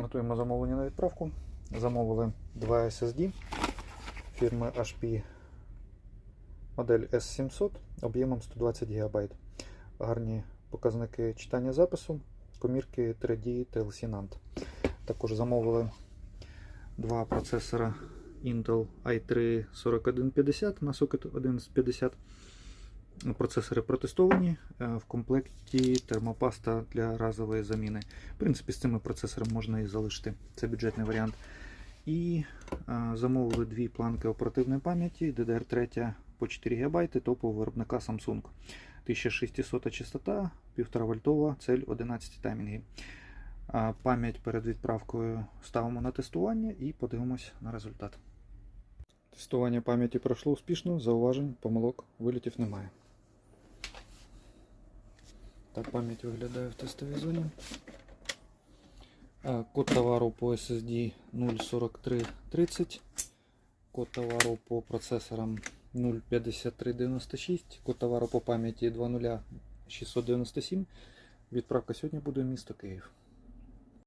Готуємо замовлення на відправку. Замовили два SSD фірми HP модель S700 об'ємом 120 ГБ. Гарні показники читання запису, комірки 3D TLC NAND. Також замовили два процесора Intel i3 4150 на сокет 1150. Процесори протестовані. е, В комплекті термопаста для разової заміни. В принципі, з цими процесорами можна і залишити. Це бюджетний варіант. І е, замовили дві планки оперативної пам'яті DDR3 по 4 ГБ топового виробника Samsung. 1600 частота, 1,5 вольтова, цель 11 таймінгів. А Пам'ять перед відправкою ставимо на тестування і подивимось на результат. Тестування пам'яті пройшло успішно, зауважень, помилок, вилітів немає. Так пам'ять виглядає в тестовій зоні. Код товару по SSD 04330. Код товару по процесорам 05396. Код товару по пам'яті 20697. Відправка сьогодні буде місто Київ.